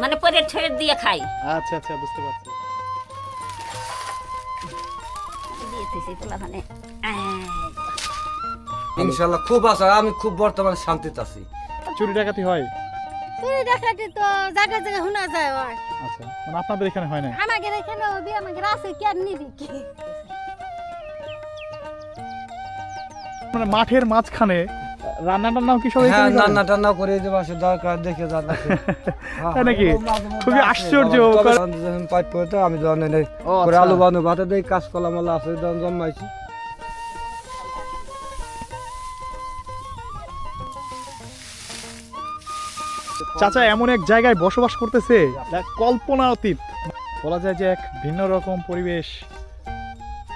মানে পরে ছেড়ে দিয়ে খাই। আচ্ছা আচ্ছা বুঝতে পারছি। দিয়েছি ইনশাল্লাহ খুব আশা আমি খুব বর্তমানে শান্তিতে আছি। চুরি ডাকাতি হয়? তুই দেখাটি তো জায়গা জায়গা শোনা যায় আচ্ছা মানে আপনাদের এখানে হয় না আমাদের এখানে হবি আমাদের আছে কি আর নিবি কি? মানে মাঠের মাঝখানে রান্না টান্নাও কি সবাই হ্যাঁ রান্না টান্না করে যে বাসে দরকার দেখে হ্যাঁ, তাই নাকি? খুবই আশ্চর্য। যখন পাইপ করতে আমি করে আচ্ছা। আলু বানু ভাতে দেই কাজ আছে যখন জন্মাইছি চাচা এমন এক জায়গায় বসবাস করতেছে কল্পনা অতীত বলা যায় যে এক ভিন্ন রকম পরিবেশ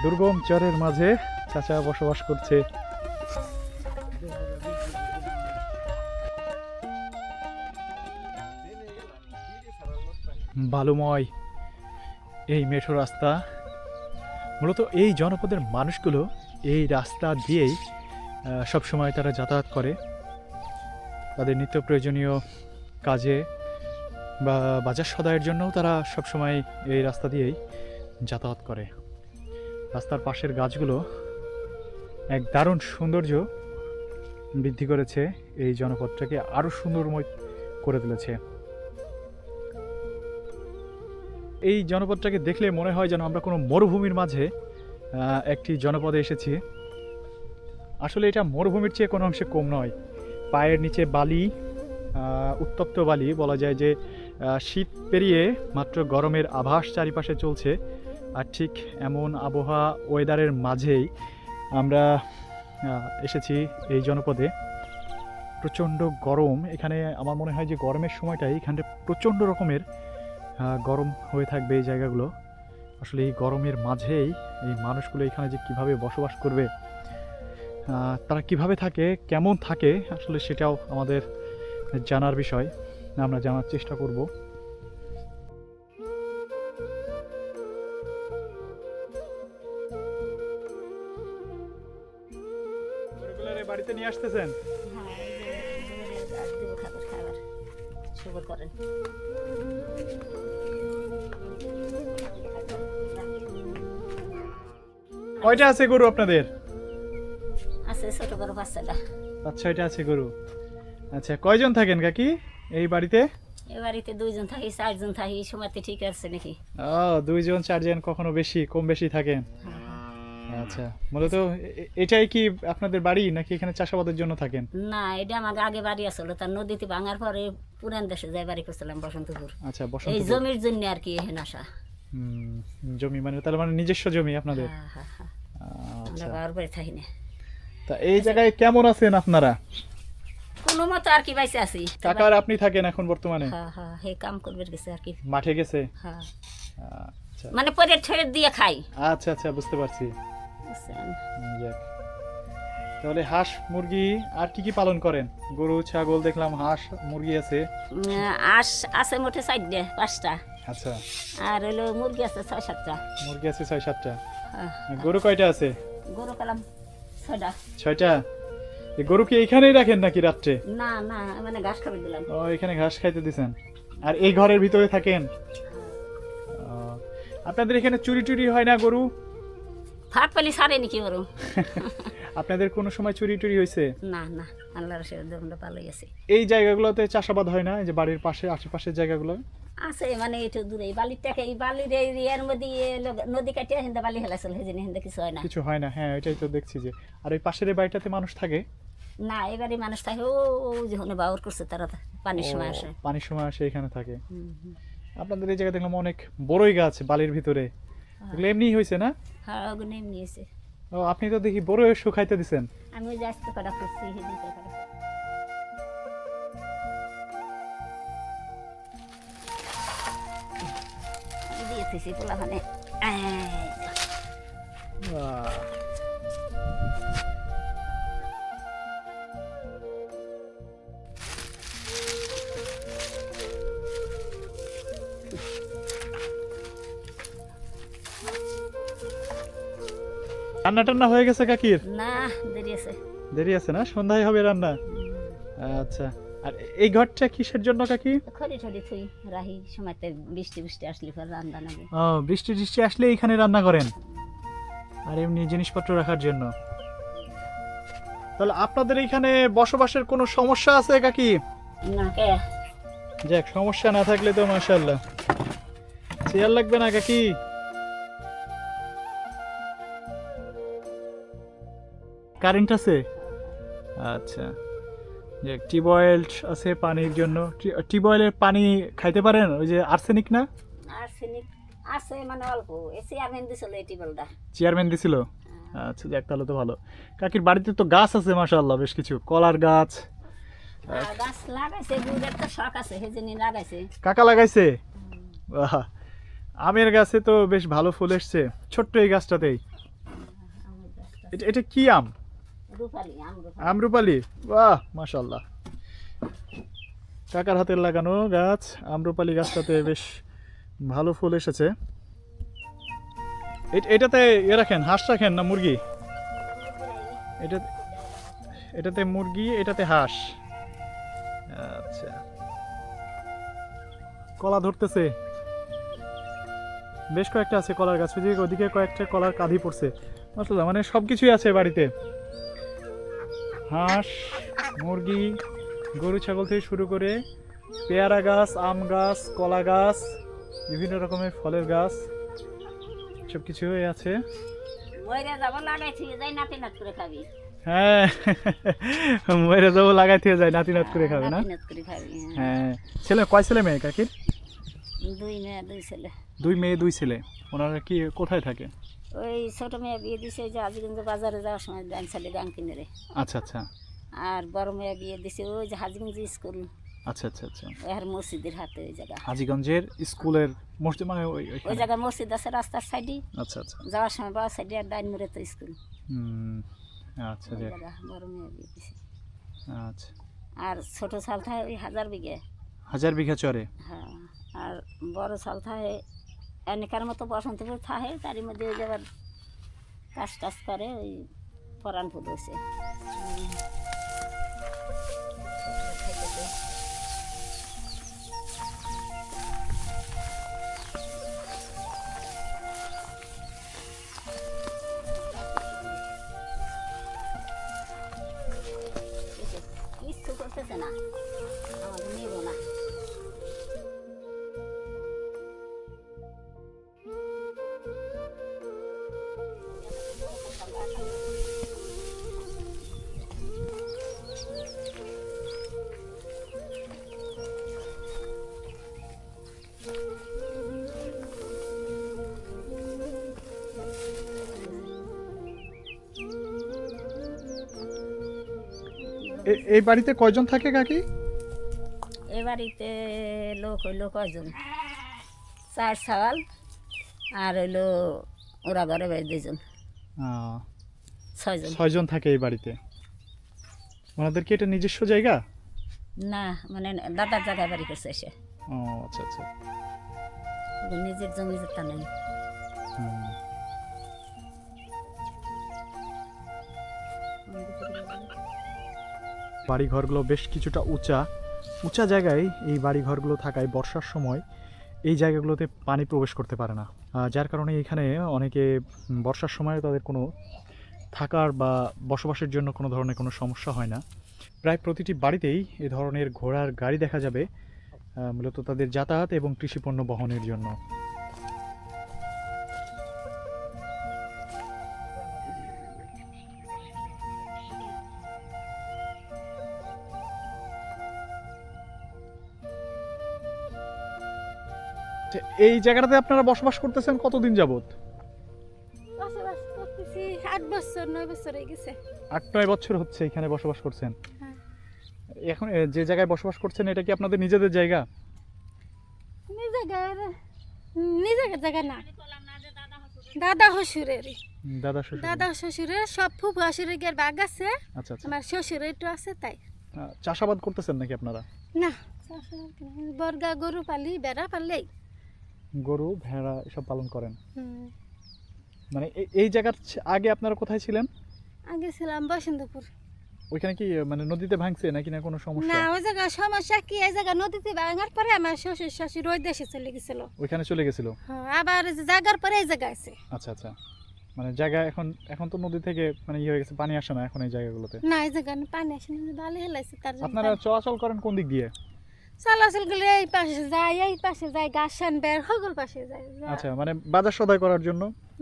দুর্গম চরের মাঝে চাচা বসবাস করছে বালুময়। এই মেঠো রাস্তা। মূলত এই জনপদের মানুষগুলো এই রাস্তা দিয়েই সবসময় তারা যাতায়াত করে। তাদের নিত্য প্রয়োজনীয় কাজে বা বাজার সদায়ের জন্যও তারা সবসময় এই রাস্তা দিয়েই যাতায়াত করে। রাস্তার পাশের গাছগুলো এক দারুণ সৌন্দর্য বৃদ্ধি করেছে। এই জনপদটাকে আরও সুন্দরময় করে তুলেছে। এই জনপদটাকে দেখলে মনে হয় যেন আমরা কোনো মরুভূমির মাঝে একটি জনপদে এসেছি। আসলে এটা মরুভূমির চেয়ে কোনো অংশে কম নয়। পায়ের নিচে বালি উত্তপ্ত বালি বলা যায় যে শীত পেরিয়ে মাত্র গরমের আভাস চারিপাশে চলছে আর ঠিক এমন আবহাওয়া ওয়েদারের মাঝেই আমরা এসেছি এই জনপদে। প্রচণ্ড গরম। এখানে আমার মনে হয় যে গরমের সময়টাই এখানে প্রচণ্ড রকমের গরম হয়ে থাকবে এই জায়গাগুলো। আসলে এই গরমের মাঝেই এই মানুষগুলো এখানে যে কীভাবে বসবাস করবে তারা কীভাবে থাকে, কেমন থাকে, আসলে সেটাও আমাদের জানার বিষয়। আমরা জানার চেষ্টা করব। বাড়িতে নিয়ে আসতেছেন? খাবার সুবর করেন। কয়টা আছে গরু আপনাদের? আছে ছোট বড় বাচ্চাটা পাঁচ ছয়টা আছে গরু। আচ্ছা কয়জন থাকেন কাকি এই বাড়িতে? এ বাড়িতে দুইজন থাকি চারজন থাকি সময়তে ঠিক আছে নাকি? ও দুইজন চারজন কখনো বেশি কম বেশি থাকেন? আচ্ছা মূলত এটাই কি আপনাদের বাড়ি নাকি এখানে চাষাবাদের জন্য থাকেন? না এটা আমার আগে বাড়ি আসলো তার নদীতে ভাঙার পরে পুরান দেশে যাই বাড়ি করছিলাম বসন্তপুর। আচ্ছা বসন্ত এই জমির জন্য আর কি এখানে আসা জমি মানে তার মানে নিজস্ব জমি আপনাদের? হ্যাঁ, হ্যাঁ, হ্যাঁ। আচ্ছা আমরা বাবার বাড়ি থাকি না। তা এই জায়গায় কেমন আছেন আপনারা? কোনো মতো আর কি বাইসে আছি। কাকার আপনি থাকেন এখন বর্তমানে? হ্যাঁ হ্যাঁ হে কাম করবে গেছে আর কি। মাঠে গেছে? হ্যাঁ। আচ্ছা। মানে পরে ছেড়ে দিয়ে খাই। আচ্ছা আচ্ছা বুঝতে পারছি। যাক। তাহলে হাঁস মুরগি আর কি কি পালন করেন? গরু ছাগল দেখলাম হাঁস মুরগি আছে। আস আছে মোটে চারটে পাঁচটা। আচ্ছা। আর হলো মুরগি আছে ছয় সাতটা। মুরগি আছে ছয় সাতটা। গরু কয়টা আছে? গরু কালাম ছয়টা। ছয়টা? গরু কি এখানেই রাখেন নাকি রাত্রে? না না মানে ঘাস খাবে দিলাম। ও এখানে ঘাস খাইতে দিছেন। আর এই ঘরের ভিতরে থাকেন? ও, আপনাদের এখানে চুরি টুরি হয় না গরু? থাক পেলে সারে নাকি গরু? আপনাদের কোনো সময় চুরি টুরি হয়েছে? না না আল্লাহর সে আমরা ভালোই আছে। এই জায়গাগুলোতে চাষাবাদ হয় না? এই যে বাড়ির পাশে আশেপাশের জায়গাগুলো? আছে মানে একটু দূরে। এই বালির টাকা এই বালির এই এর মধ্যে নদী কাটিয়ে হিন্দা বালি হেলাছিল হেজে হিন্দা কিছু হয় না। কিছু হয় না হ্যাঁ এটাই তো দেখছি যে। আর ওই পাশের বাড়িটাতে মানুষ থাকে? না এবারে মানুষ থাকে ও যখন বাউর করছে তারা পানির সময় আসে। পানির সময় আসে এখানে থাকে। আপনাদের এই জায়গা দেখলাম অনেক বড়ই গাছ বালির ভিতরে। এগুলো এমনি হয়েছে না? হ্যাঁ এমনি এসে ও আপনি তো দেখি বড় শুকাইতে দিছেন। আমি ওই আজকে কটা করছি। আমি দিয়েছি পোলাখানে রান্না টান্না হয়ে গেছে কাকির? না দেরি আছে। দেরি আছে না? সন্ধ্যায় হবে রান্না? আচ্ছা। আর এই ঘরটা কিসের জন্য কাকি? খড়ি ঠড়ি থুই রাহি সময়তে বৃষ্টি বৃষ্টি আসলে পর রান্না নাগে ও বৃষ্টি টিষ্টি আসলে এখানে রান্না করেন? আর এমনি জিনিসপত্র রাখার জন্য। তাহলে আপনাদের এখানে বসবাসের কোনো সমস্যা আছে কাকি? না কে? যাক সমস্যা না থাকলে তো মাশাল্লাহ চেয়ার লাগবে না কাকি? কারেন্ট আছে? আচ্ছা। যে টিউবওয়েল আছে পানির জন্য। টিউবওয়েলের পানি খাইতে পারেন? ওই যে আর্সেনিক না? আর্সেনিক আছে মানে অল্প। আমি দিছিল এই টিবলটা চেয়ারম্যান দিছিল? আচ্ছা যাক তাহলে তো ভালো। কাকির বাড়িতে তো গাছ আছে মাশাল্লাহ বেশ কিছু। কলার গাছ। গাছ লাগাইছে গুড়ের তো শখ আছে সেজন্য লাগাইছে। কাকা লাগাইছে? বাহ। আমের গাছে তো বেশ ভালো ফুল এসছে ছোট্ট এই গাছটাতেই। এটা এটা কি আম? আমরুপালি বাহ মাশাল্লাহ কাকার হাতের লাগানো গাছ আমরুপালি গাছটাতে বেশ ভালো ফুল এসেছে। এট- এটাতে ইয়ে রাখেন, হাঁস রাখেন না মুরগি? এটা, এটাতে মুরগি, এটাতে হাঁস। আচ্ছা। কলা ধরতেছে। বেশ কয়েকটা আছে কলার গাছ, ওদিকে ওদিকে কয়েকটা কলার কাঁধি পড়ছে। মাসাল্লাহ মানে সব কিছুই আছে বাড়িতে। হাঁস মুরগি গরু ছাগল থেকে শুরু করে পেয়ারা গাছ আম গাছ কলা গাছ বিভিন্ন রকমের ফলের গাছ সব আছে। ময়রা যাই করে খাবি। হ্যাঁ মরে যাব লাগাই থেকে যায় নাতি নাত করে খাবে না? হ্যাঁ। হ্যাঁ। ছেলে কয় ছেলে মেয়ে কাকির? দুই মেয়ে দুই ছেলে। দুই মেয়ে দুই ছেলে। ওনারা কি কোথায় থাকে? ওই ছোট মেয়ে বিয়ে দিছে যে আজিগঞ্জ বাজারে যাওয়ার সময় ব্যাংক ছেলে ব্যাংক কিনে রে। আচ্ছা আচ্ছা। আর বড় মেয়ে বিয়ে দিছে ওই যে হাজিগঞ্জ স্কুল। আচ্ছা আচ্ছা আচ্ছা। ওই আর মসজিদের হাতে ওই জায়গা। হাজিগঞ্জের স্কুলের মসজিদ মানে ওই ওই। জায়গায় মসজিদ আছে রাস্তার সাইডে আচ্ছা আচ্ছা। যাওয়ার সময় বাবা সাইডে আর ডাইন মোড়ে তো স্কুল। হুম আচ্ছা ওই জায়গা বড় মেয়ে বিয়ে দিছে। আচ্ছা। আর ছোট সাল থাকে ওই হাজার বিঘে। হাজার বিঘা চরে? হ্যাঁ আর বড় সাল থাকে এনেকার মতো বসন্তপুর থাকে, তারই মধ্যে ওই জায়গার কাজ টাজ করে ওই পরানপুর কিচ্ছু করতেছে না। এই বাড়িতে কয়জন থাকে কাকি? এ বাড়িতে লোক হইল কয়জন? চার ছাওয়াল আর হইল ওরা ঘরে বাড়ি দুজন ছয়জন। ছয়জন থাকে এই বাড়িতে। ওনাদের কি এটা নিজস্ব জায়গা? না মানে দাদার জায়গায় বাড়ি করছে এসে ও আচ্ছা আচ্ছা। নিজের জমি জেতা নেই। হুম। বাড়ি ঘরগুলো বেশ কিছুটা উঁচা। উঁচা জায়গায় এই বাড়ি ঘরগুলো থাকায় বর্ষার সময় এই জায়গাগুলোতে পানি প্রবেশ করতে পারে না। যার কারণে এখানে অনেকে বর্ষার সময় তাদের কোনো থাকার বা বসবাসের জন্য কোনো ধরনের কোনো সমস্যা হয় না। প্রায় প্রতিটি বাড়িতেই এ ধরনের ঘোড়ার গাড়ি দেখা যাবে মূলত তাদের যাতায়াত এবং কৃষিপণ্য বহনের জন্য। এই জায়গাটাতে আপনারা বসবাস করতেছেন কতদিন যাবত বসবাস করতেছি আট বছর নয় বছর হয়ে গেছে। আট নয় বছর হচ্ছে এখানে বসবাস করছেন। হ্যাঁ। এখন যে জায়গায় বসবাস করছেন এটা কি আপনাদের নিজেদের জায়গা? নিজের নিজের জায়গা না। দাদা শ্বশুরের দাদা শ্বশুর দাদা শ্বশুরের সব ফুফু শ্বশুরের আছে। আচ্ছা আচ্ছা। আমার শ্বশুরের একটু আছে তাই। চাষাবাদ করতেছেন নাকি আপনারা? না বর্গা গরু পালি বেড়া পারলেই গরু ভেড়া এসব পালন করেন। মানে এই জায়গার আগে আপনারা কোথায় ছিলেন? আগে ছিলাম বসন্তপুর। ওইখানে কি মানে নদীতে ভাঙছে নাকি না কোনো সমস্যা? না ওই জায়গা সমস্যা কি এই জায়গা নদীতে ভাঙার পরে আমার শ্বশুর শাশুড়ি ওই দেশে চলে গেছিল। ওইখানে চলে গেছিল? হ্যাঁ, আবার জায়গার পরে এই জায়গা আছে। আচ্ছা আচ্ছা। মানে জায়গা এখন এখন তো নদী থেকে মানে ইয়ে হয়ে গেছে পানি আসে না এখন এই জায়গাগুলোতে? না এই জায়গা পানি আসে না ভালো হেলাইছে তার জন্য। আপনারা চলাচল করেন কোন দিক দিয়ে? চলাচল করলে এই পাশে যায় এই পাশে যায় বের হগল পাশে যায় আচ্ছা মানে বাজার সদাই করার জন্য?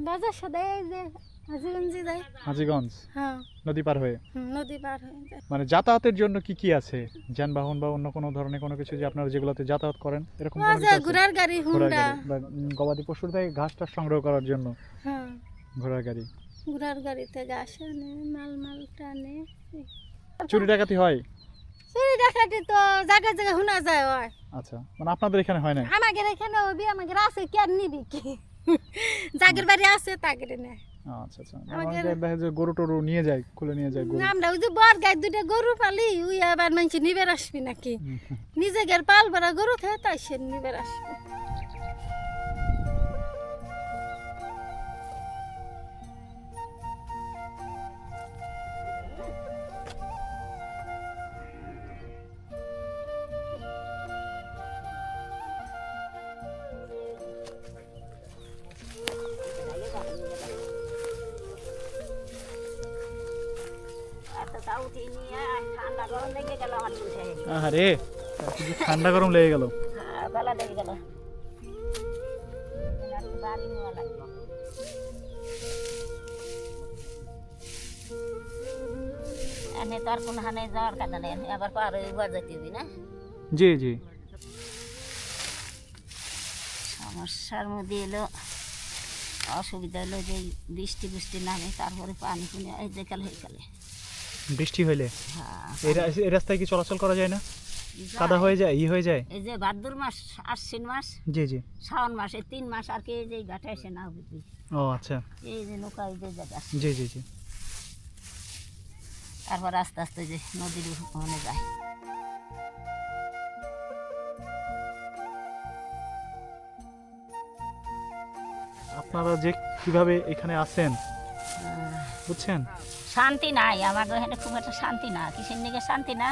বাজার সাথে এই যে হাজিগঞ্জি যায়। হাজিগঞ্জ? হ্যাঁ। নদী পার হয়ে? নদী পার হয়ে যায়। মানে যাতায়াতের জন্য কি কি আছে? যানবাহন বা অন্য কোনো ধরনের কোনো কিছু যে আপনারা যেগুলোতে যাতায়াত করেন এরকম? ঘোড়ার গাড়ি হুন্ডা। গবাদি পশুর থেকে ঘাসটা সংগ্রহ করার জন্য? হ্যাঁ। ঘোড়ার গাড়ি। ঘোড়ার গাড়িতে গাছ আনে মাল মাল টানে। চুরি ডাকাতি হয়? চুরি ডাকাতি তো জায়গায় জায়গায় শোনা যায় হয় আচ্ছা মানে আপনাদের এখানে হয় না আমাদের এখানে ওবি আমাদের আছে কি নিবি কি? জাগের বাড়ি আছে তাগের না আচ্ছা আচ্ছা। আমাদের- আমাদের দেখা যায় গরু টরু নিয়ে যায় খুলে নিয়ে যায় গরু। আমরা ওই যে বর গাই দুইটা গরু পালি ওই আবার মানুষ নিবে আসবি নাকি। নিজে গের পাল ভরা গরু থাকে তাই সে নিবে আসবে। আরে ঠান্ডা গরম লেগে গেল হ্যাঁ, গলা। লেগে গেল। বাড়ি নেওয়া এনে তো আর কোনো হানে যাওয়ার কাজে নেই আবার পার ঘর না? জি জি। সমস্যার মধ্যে এলো অসুবিধা হলো যে বৃষ্টি বৃষ্টি নামে তারপরে পানি পুনি এই যে কালে হয়ে গেলে বৃষ্টি হইলে? হ্যাঁ। এই রাস্তায় কি চলাচল করা যায় না? কাদা হয়ে যায় ই হয়ে যায়? এই যে ভাদ্র মাস আশ্বিন মাস জি জি। শ্রাবণ মাস এই তিন মাস আর কি এই যে ঘাটে এসে না বুঝবি ও আচ্ছা। এই যে নৌকা এই যে জায়গা জি জি জি। তারপর আস্তে আস্তে যে নদীর ওখানে যায়। আপনারা যে কীভাবে এখানে আছেন বুঝছেন? শান্তি নাই আমার এখানে খুব একটা শান্তি না কিসের দিকে শান্তি না?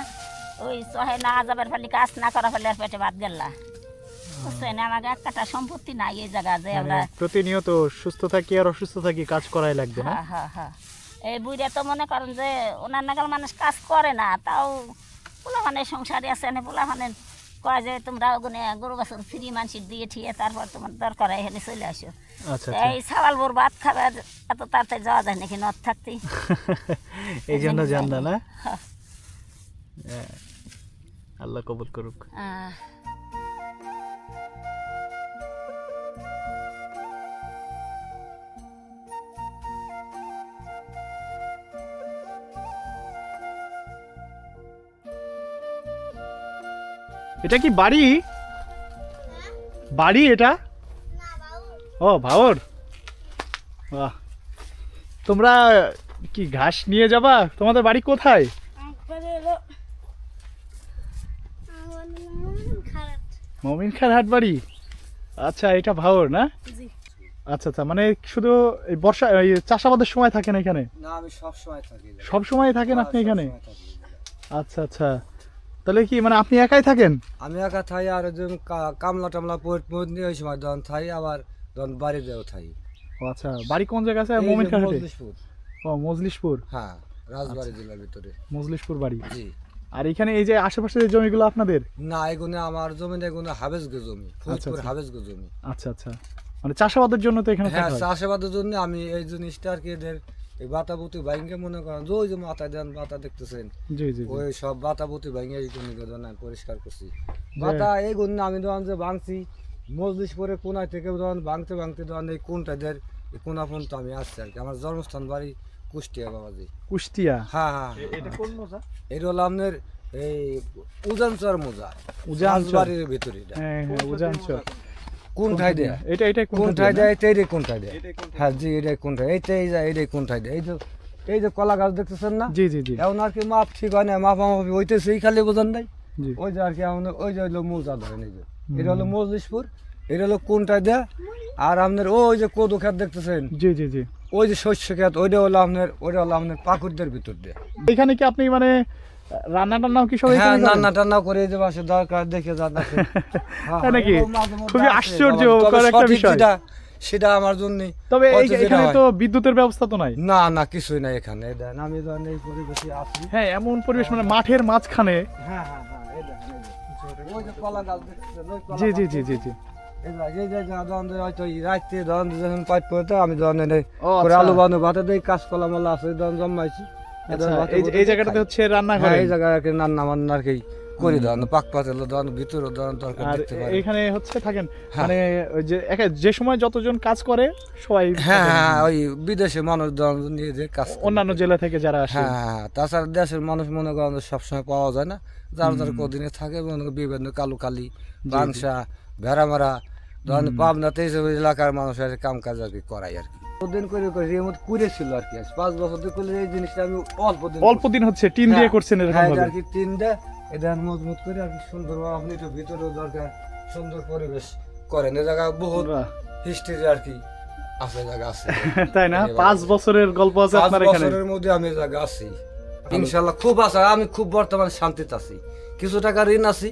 ওই চহে না যাবার ফলে কাজ না করা ফেলে পেটে ভাত গেলা বুঝছেন আমাকে এক কাটা সম্পত্তি নাই এই জায়গা যে মানে আমরা প্রতিনিয়ত সুস্থ থাকি আর অসুস্থ থাকি কাজ করাই লাগবে না? হ্যাঁ হ্যাঁ হ্যাঁ। এই তো মনে করেন যে ওনার নাগাল মানুষ কাজ করে না তাও পোলাখানের সংসারে আছে না পোলাখানের কয় যে তোমরা ওখানে গরু গাছের ফ্রি মানুষের দিয়ে ঠিয়ে তারপর তোমার দরকার হয় এখানে চলে আসো। আচ্ছা আচ্ছা। এই সাওয়াল বোর ভাত খাবে আর এত তাড়াতাড়ি যাওয়া যায় নাকি নদ থাকতেই? এই জন্য জান না। হ্যাঁ। হ্যাঁ। আল্লাহ কবুল করুক। এটা কি বাড়ি? বাড়ি এটা? ও ভাওর। বাহ। তোমরা কি ঘাস নিয়ে যাবা? তোমাদের বাড়ি কোথায়? মমিন খার হাট বাড়ি। আচ্ছা এটা ভাওর না? আচ্ছা আচ্ছা মানে শুধু এই বর্ষা এই চাষাবাদের সময় থাকেন এখানে? না আমি সব সময় থাকি সব সময় থাকেন হ্যাঁ, আপনি এখানে। আচ্ছা আচ্ছা। তাহলে কি মানে আপনি একাই থাকেন? আমি একা থাই আর কামলা টামলা পড়ি ওই সময় দন থাই আবার দন বাড়ি দেও থাই। ও আচ্ছা বাড়ি কোন জায়গা আছে? মোমিন মজলিশপুর। ও মজলিশপুর? হ্যাঁ রাজবাড়ি জেলার ভিতরে। মজলিশপুর বাড়ি। জি। আর এখানে এই যে আশেপাশে যে জমিগুলো আপনাদের? না এগুলো আমার জমি না এগুলো হাবেজ জমি। ফরিদপুর আচ্ছা। জমি। আচ্ছা আচ্ছা। মানে চাষাবাদের জন্য তো এখানে হ্যাঁ। চাষাবাদের জন্য আমি এই জিনিসটা আর কি এদের এই বাতাবুতি ভাইঙ্গে মনে করেন যে ওই যে মাথায় দেন বাতা দেখতেছেন। জি জি জি। ওই সব বাতাবুতি ভাইঙ্গে এই জন্য আমি পরিষ্কার করছি। বাতা এই গুণ আমি ধরেন যে ভাঙছি মজলিশ করে কোনায় থেকে ধরেন ভাঙতে ভাঙতে ধরেন এই কোনটা দের এই কোনা পর্যন্ত আমি আসছি আর কি। আমার জন্মস্থান বাড়ি কুষ্টিয়া বাবাজি। কুষ্টিয়া? হ্যাঁ হ্যাঁ। এটা কোন মোজা? এটা হলো আপনার এই উজানচর মোজা। উজানচর। বাড়ির ভিতরে এটা। হ্যাঁ হ্যাঁ উজানচর। কোন ঠাই দেয়? এটা এটা কোন কোন ঠাই দেয় এইটাই কোন ঠাই দেয় হ্যাঁ জি এটাই কোন ঠাই এইটাই যায় এইটাই কোন ঠাই দেয় এই যে এই যে কলা গাছ দেখতেছেন না? জি জি জি। এখন আর কি মাপ ঠিক হয় না মাপ মাপি হইতেছে এই খালি বোঝান নাই? ওই যে আর কি আমাদের ওই যে হলো মৌজা ধরেন এই যে। এটা হলো মজলিশপুর। এটা হলো কোনটা দেয়া আর আপনার ওই যে কদু খেত দেখতেছেন? জি জি জি। ওই যে শস্য ক্ষেত ওইটা হলো আপনার ওইটা হলো আপনার পাকুড়দের ভিতর দিয়ে। এখানে কি আপনি মানে রান্না টান্নাও কি সবাই হ্যাঁ রান্না টান্না করে যে বাসে দরকার দেখে হ্যাঁ, তাই নাকি? খুবই আছে, আশ্চর্যকর একটা বিষয়। সেটা আমার জন্য তবে এখানে তো বিদ্যুতের ব্যবস্থা তো নাই? না না কিছুই নাই এখানে দেখেন আমি এই পরিবেশে আছি। হ্যাঁ এমন পরিবেশ মানে মাঠের মাঝখানে। হ্যাঁ হ্যাঁ হ্যাঁ। ওই যে কলা গাছ ওই কলা জি জি জি জি জি। আমি আচ্ছা। আলু বানু ভাতে দেই কাঁচ কলা মালা আছে ধরেন জন্মাইছি। এই আচ্ছা এই এই জায়গাটাতে হচ্ছে রান্না হ্যাঁ করে এই আর কি রান্না কি করি ধরেন পাক পাতেল ভিতরে তরকারি দেখতে পারি এখানে হচ্ছে থাকেন হ্যাঁ। মানে ওই যে একে- যে সময় যতজন কাজ করে সবাই হ্যাঁ হ্যাঁ ওই বিদেশে মানুষ ধরেন নিয়ে যে কাজ অন্যান্য জেলা থেকে যারা আসে। হ্যাঁ হ্যাঁ তাছাড়া দেশের মানুষ মনে করেন সবসময় পাওয়া যায় না। যার যার কদিনে থাকে মনে বিভিন্ন কালু কালি বাংসা ভেড়ামারা ধরেন পাবনাতে এইসব এলাকার মানুষ কাম কাজ আর কি করাই আর কি। দিন করে করে কুড়েছিল আর কি। পাঁচ বছর ধরে করলে এই জিনিসটা আমি অল্প দিন অল্প দিন হচ্ছে টিন দিয়ে হ্যাঁ, করছেন এরকম হ্যাঁ, ভাবে। আর কি এটা মজবুত করে আর কি সুন্দর আপনি তো ভিতরেও দরকার সুন্দর পরিবেশ করেন। এ জায়গায় বহুত হিস্ট্রি আর কি আছে জায়গা আছে। তাই না? পাঁচ বছরের গল্প আছে আপনার এখানে। বছরের মধ্যে আমি জায়গা আছি। ইনশাল্লাহ খুব আশা আমি খুব বর্তমানে শান্তিতে আছি। কিছু টাকা ঋণ আছি।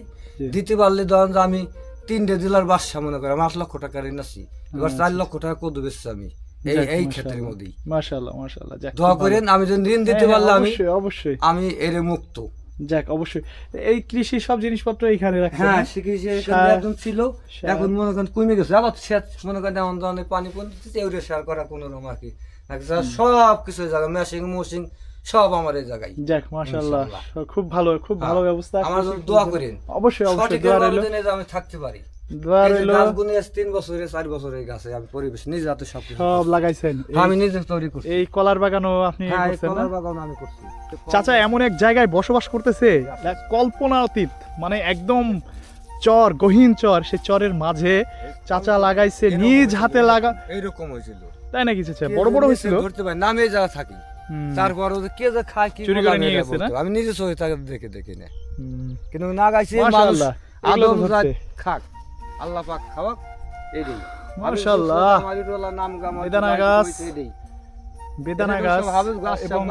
দিতে পারলে ধরেন যে আমি তিনটে জেলার বাসা মনে করি আমার আট লক্ষ টাকা ঋণ আছি। এবার চার লক্ষ টাকা কত বেচছি আমি। এই এই ক্ষেত্রের মধ্যেই। মাশাআল্লাহ মাশাআল্লাহ দোয়া খুব ভালো। করেন আমি যদি ঋণ দিতে হ্যাঁ, আমি অবশ্যই অবশ্যই। আমি এর মুক্ত। যাক অবশ্যই। এই কৃষি সব জিনিসপত্র এখানে রাখছেন হ্যাঁ না? শিখেছি ছিল। এখন মনে করেন কমে গেছে। আবার সেচ মনে করেন এমন ধরনের পানি পড়তেছে এগুলো সার করা কোনো রকম আর কি। সব কিছু মেশিং মোশিং সব আমার এই জায়গায়। যাক মাশাআল্লাহ। খুব ভালো খুব ভালো ব্যবস্থা। আমার দোয়া করেন। অবশ্যই দোয়া রইল। আমি থাকতে পারি। হ্যাঁ চাচা এমন এক জায়গায় বসবাস করতেছে কল্পনা অতীত মানে একদম চর গহীন চর সে চরের মাঝে চাচা লাগাইছে নিজ হাতে লাগা এইরকম হয়েছিল। তাই নাকি চাচা? বড় বড় হয়েছিল? ধরতে পারি নামে যাওয়া থাকি। তারপর যে কে যে খায় কি চুরি করে আমি নিয়ে গেছে না? আমি নিজে তাকে দেখে দেখে নে। কিন্তু না গাইছে মানুষ। খাক। আল্লাহ পাক খাওয়াক এইটাই মাশাআল্লাহ। নাম গাম বেদানা গাছ। বেদানা এরকম গাছ এবং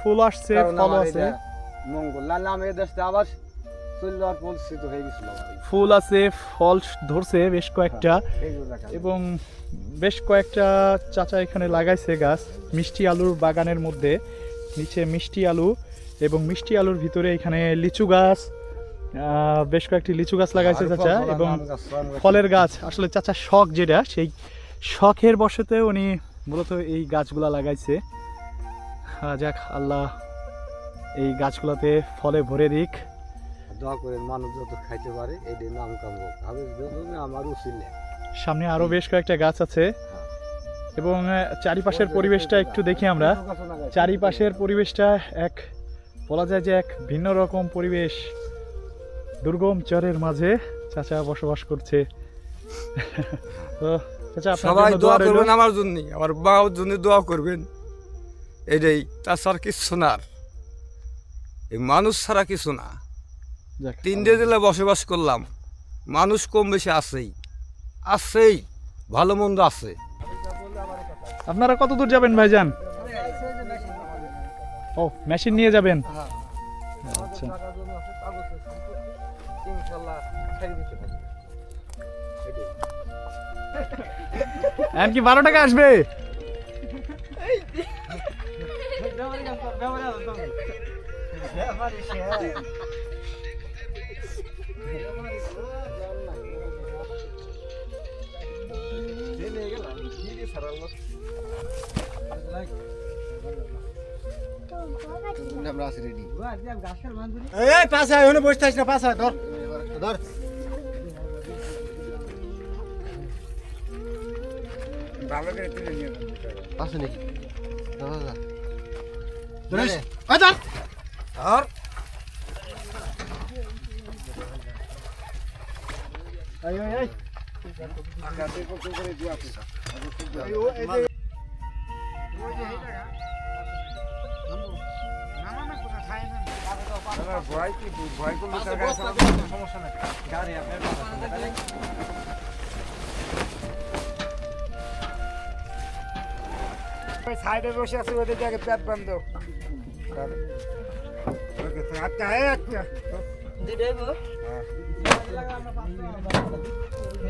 ফুল আসছে ফল আছে। মঙ্গল। নাহলে আমি এই দেশটা আবার হয়ে ফুল আছে ফল ধরছে বেশ কয়েকটা। এই যে দেখেন। এবং বেশ কয়েকটা চাচা এখানে লাগাইছে গাছ মিষ্টি আলুর বাগানের মধ্যে। নিচে মিষ্টি আলু এবং মিষ্টি আলুর ভিতরে এখানে লিচু গাছ বেশ কয়েকটি লিচু গাছ লাগাইছে চাচা এবং। ফলের গাছ। আসলে চাচা শখ যেটা সেই শখের বসতে উনি মূলত এই গাছগুলা লাগাইছে। যাক আল্লাহ এই গাছগুলোতে ফলে ভরে দিক। দোয়া করেন মানুষ যত খাইতে পারে এটাই নাম কামব আমি আমার উচিলে সামনে আরও বেশ কয়েকটা গাছ আছে। এবং চারিপাশের পরিবেশটা একটু দেখি আমরা। চারিপাশের পরিবেশটা এক বলা যায় যে এক ভিন্ন রকম পরিবেশ। দুর্গম চরের মাঝে চাচা বসবাস করছে। তো চাচা সবাই দোয়া করবেন আমার জন্য আমার বাবার জন্য দোয়া করবেন। এটাই তাছাড়া কিছু না আর। এই মানুষ ছাড়া কিছু না। যাক, তিনটে জেলায় বসবাস করলাম। মানুষ কম বেশি আছেই। আছেই ভালো মন্দ আছে। আপনারা কত দূর যাবেন ভাইজান? ও মেশিন নিয়ে যাবেন? আচ্ছা। এখন কি বারো টাকা আসবে? এই পাশে আয় ওখানে বসে থাকিস না পাশে ধর। পাশে নাকি ধর। আয় আয় সাইডে বসে আছে ওদের জায়গায় পেট বন্ধ। আচ্ছা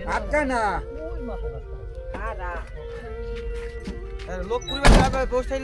আচ্ছা না? লোক পরিবার বসে